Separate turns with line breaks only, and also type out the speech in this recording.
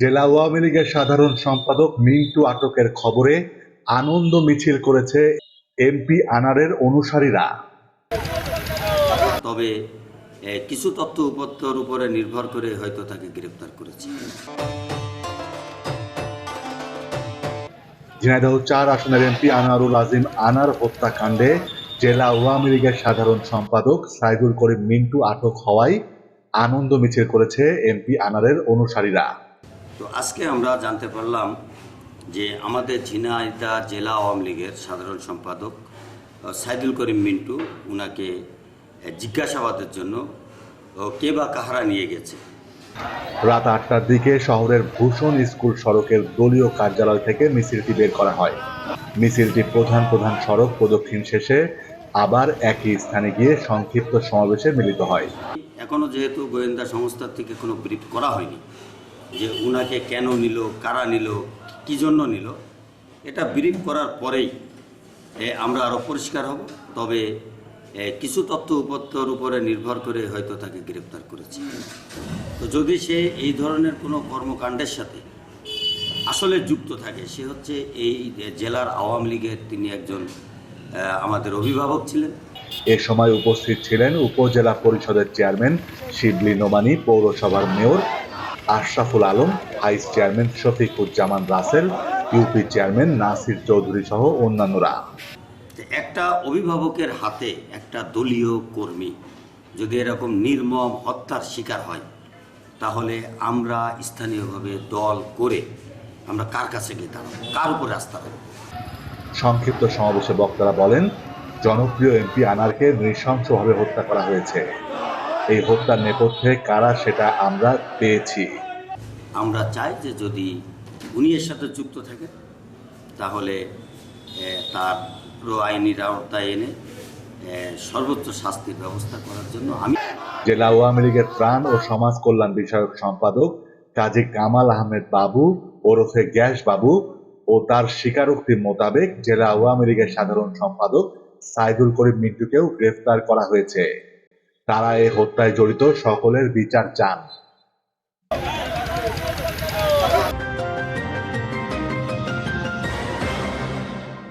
জেলা আওয়ামী লীগের সাধারণ সম্পাদক মিন্টু আটকের খবরে আনন্দ মিছিল করেছে এমপি আনারের অনুসারীরা।
তবে কিছু তথ্য উপত্যর উপরে নির্ভর করে হয়তো তাকে গ্রেপ্তার করেছে।
ঝিনাইদহ চার আসনের এমপি আনারুল আজিম আনার হত্যাকাণ্ডে জেলা আওয়ামী লীগের সাধারণ সম্পাদক সাইদুল করিম মিন্টু আটক হওয়ায় আনন্দ মিছিল করেছে এমপি আনারের অনুসারীরা।
তো আজকে আমরা জানতে পারলাম যে আমাদের ঝিনাইদা জেলা আওয়ামী লীগের সাধারণ সম্পাদক সাইদুল করিম মিন্টু উনাকে জিজ্ঞাসাবাদের জন্য কে বা কাহারা নিয়ে গেছে।
রাত আটটার দিকে শহরের ভূষণ স্কুল সড়কের দলীয় কার্যালয় থেকে মিছিলটি বের করা হয়। মিছিলটি প্রধান প্রধান সড়ক প্রদক্ষিণ শেষে আবার একই স্থানে গিয়ে সংক্ষিপ্ত সমাবেশে মিলিত হয়।
এখনও যেহেতু গোয়েন্দা সংস্থার থেকে কোনো ব্রিফ করা হয়নি যে উনাকে কেন নিল, কারা নিল, কী জন্য নিল, এটা ব্রিফ করার পরেই আমরা আরও পরিষ্কার হব। তবে কিছু তথ্য উপত্যর উপরে নির্ভর করে হয়তো তাকে গ্রেপ্তার করেছে। তো যদি সে এই ধরনের কোনো কর্মকাণ্ডের সাথে আসলে যুক্ত থাকে, সে হচ্ছে এই জেলার আওয়ামী লীগের তিনি একজন আমাদের অভিভাবক ছিলেন।
এ সময় উপস্থিত ছিলেন উপজেলা পরিষদের চেয়ারম্যান শিবলি নোমানি, পৌরসভার mayor Ashraful Alam vice chairman Shafiquzzaman Rasel UP chairman Nasir Chowdhury সহ অন্যান্যরা।
একটা অভিভাবকের হাতে একটা দলীয় কর্মী যদি এরকম নির্মম হত্যার শিকার হয় তাহলে আমরা স্থানীয়ভাবে দল করে আমরা কার কাছে গিয়ে দাঁড়াবো? কার উপরে রাখব
সংক্ষিপ্ত সমাবেশে বক্তারা বলেন জনপ্রিয় এমপি আনারকে নৃশংসভাবে হত্যা করা হয়েছে। এই হত্যার নেপথ্যে কারা সেটা আমরা পেয়েছি।
আমরা চাই যে যদি উনি এর সাথে যুক্ত থাকে তাহলে তার পুরো আইনি আওতায় এনে সর্বোচ্চ শাস্তির ব্যবস্থা করার জন্য আমি
জেলা আওয়ামী লীগের ত্রাণ ও সমাজ কল্যাণ বিষয়ক সম্পাদক কাজী কামাল আহমেদ বাবু ওরফে গ্যাস বাবু ও তার স্বীকারোক্তি মোতাবেক জেলা আওয়ামী লীগের সাধারণ সম্পাদক সাইদুল করিম মিন্টুকেও গ্রেফতার করা হয়েছে। তারা এই হত্যায় জড়িত সকলের বিচার চান।